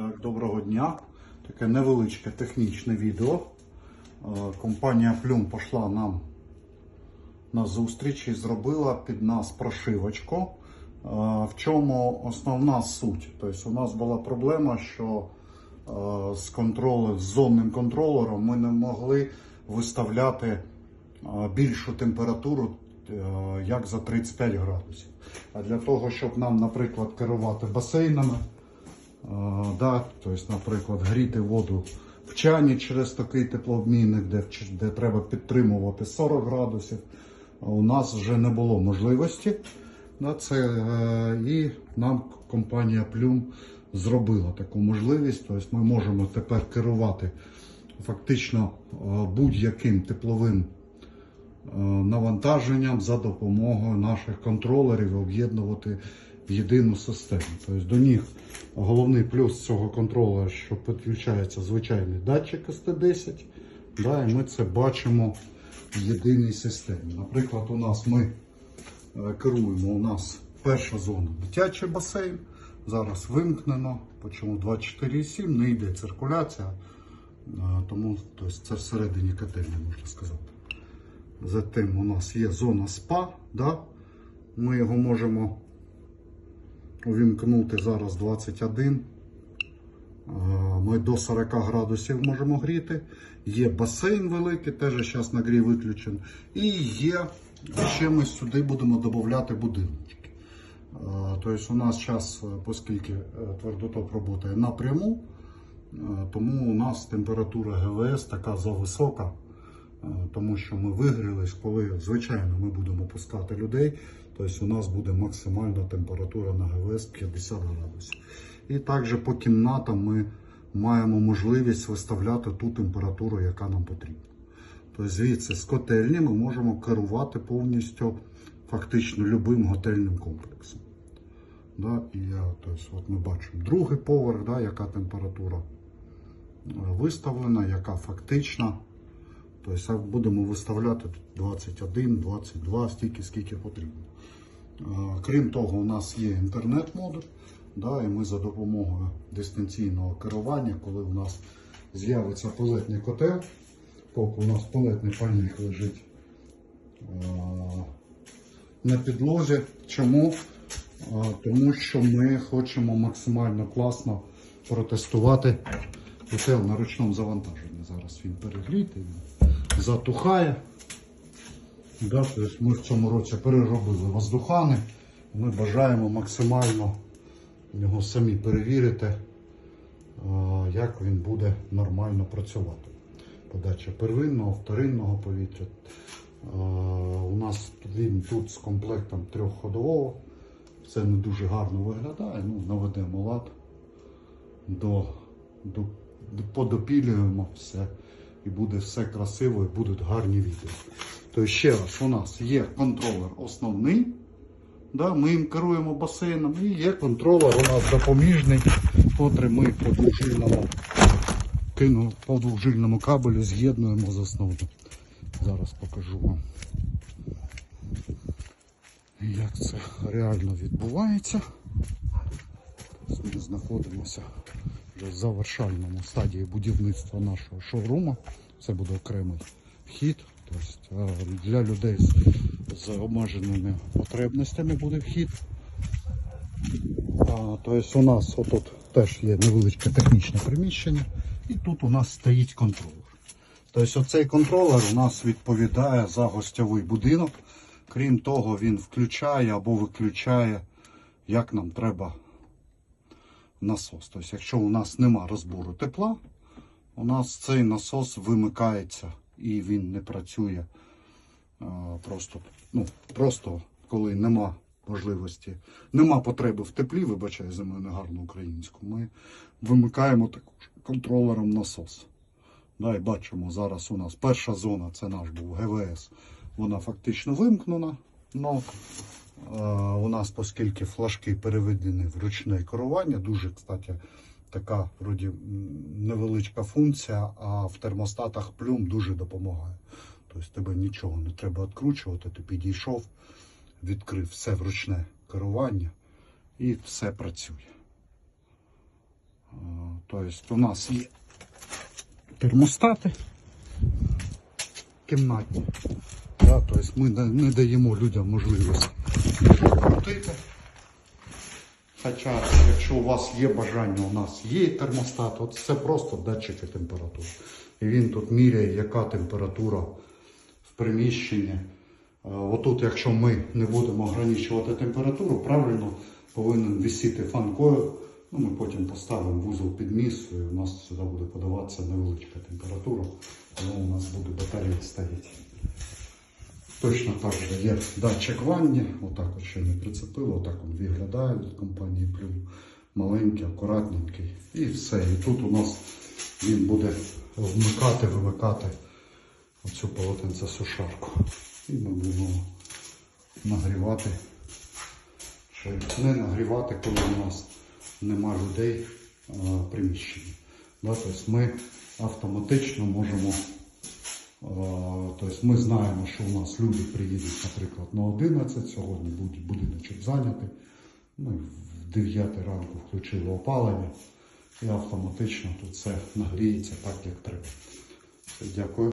Так, доброго дня. Таке невеличке технічне відео. Е, Компанія Plum пішла нам на зустріч і зробила під нас прошивочку. Е, В чому основна суть? Тобто у нас була проблема, що е, з з зонним контролером ми не могли виставляти більшу температуру, як за 35 градусів. А для того, щоб нам, наприклад, керувати басейнами, Да, тобто, наприклад, гріти воду в чані через такий теплообмінник, де, де треба підтримувати 40 градусів. У нас вже не було можливості. Да, це, е, і нам компанія Plum зробила таку можливість. Тобто ми можемо тепер керувати фактично е, будь-яким тепловим е, навантаженням за допомогою наших контролерів об'єднувати єдину систему. Тобто до них головний плюс цього контролера, що підключається звичайний датчик ST10, да, і ми це бачимо в єдиній системі. Наприклад, у нас ми е, керуємо, у нас перша зона дитячий басейн. Зараз вимкнено, почому 24,7, не йде циркуляція, е, тому тобто, це всередині котельні, можна сказати. Затим у нас є зона спа, да? ми його можемо увімкнути зараз 21. Е, Ми до 40 градусів можемо гріти. Є басейн великий, теж зараз нагрів виключен. І є, ще ми сюди будемо додати будиночки. Е, Тобто у нас зараз, оскільки е, твердотоп працює напряму, тому у нас температура ГВС така зависока, тому що ми вигрілись, коли звичайно ми будемо пускати людей, тобто у нас буде максимальна температура на ГВС 50 градусів. І також по кімнатам ми маємо можливість виставляти ту температуру, яка нам потрібна. Тобто звідси з котельні ми можемо керувати повністю фактично любим готельним комплексом. Да, і я, тобто, от ми бачимо другий поверх, да, яка температура е, виставлена, яка фактична. Тобто будемо виставляти 21, 22, стільки, скільки потрібно. Крім того, у нас є інтернет-модуль, і ми за допомогою дистанційного керування, коли у нас з'явиться палетний котел, поки у нас палетний пальник лежить на підлозі. Чому? Тому що ми хочемо максимально класно протестувати котел на ручному завантаженні. Зараз він перегрітий, затухає. Да, тобто ми в цьому році переробили воздухани. Ми бажаємо максимально його самі перевірити, е, як він буде нормально працювати. Подача первинного, вторинного повітря. Е, У нас він тут з комплектом трьохходового. Це не дуже гарно виглядає. Ну, наведемо лад, до, до, до- подопілюємо все. І буде все красиво, і будуть гарні відео. Тобто ще раз, у нас є контролер основний. Да, ми їм керуємо басейном і є контролер у нас допоміжний, котрий ми по двохжильному, кину, по двохжильному кабелю з'єднуємо з основним. Зараз покажу вам, як це реально відбувається. Ми знаходимося завершальному стадії будівництва нашого шоуруму. Це буде окремий вхід. Тобто е, для людей з обмеженими потребностями буде вхід. Тобто у нас отут теж є невеличке технічне приміщення, і тут у нас стоїть контролер. Тобто оцей контролер у нас відповідає за гостьовий будинок. Крім того, він включає або виключає, як нам треба насос. Тобто, якщо у нас нема розбору тепла, у нас цей насос вимикається і він не працює просто, ну, просто коли нема можливості, нема потреби в теплі, вибачаю за мене гарну українську, ми вимикаємо також контролером насос. Да, і бачимо, зараз у нас перша зона, це наш був ГВС, вона фактично вимкнена. Но е, у нас, оскільки флажки переведені в ручне керування, дуже, кстати, така вроді невеличка функція, а в термостатах плюм дуже допомагає. Тобто тебе нічого не треба відкручувати, ти підійшов, відкрив все в ручне керування і все працює. Тобто у нас є термостати кімнатні. Да, тобто ми не, даємо людям можливості крутити. Хоча, якщо у вас є бажання, у нас є термостат, от це просто датчики температури. І він тут міряє, яка температура в приміщенні. Е, Отут, якщо ми не будемо ограничувати температуру, правильно повинен висіти фан-койл. Ну, ми потім поставимо вузол під місце, і у нас сюди буде подаватися невеличка температура, тому у нас буде батарея стоїть. Точно так же є датчик ванні, отак от ще не прицепило, отак він виглядає від компанії Плюм. Маленький, акуратненький. І все. І тут у нас він буде вмикати, вимикати оцю полотенцесушарку. І ми будемо нагрівати. Чи не нагрівати, коли у нас нема людей в приміщенні. Тобто ми автоматично можемо Тобто ми знаємо, що у нас люди приїдуть, наприклад, на 11, сьогодні буде будиночок зайнятий. Ми в 9 ранку включили опалення і автоматично тут все нагріється так, як треба. Дякую.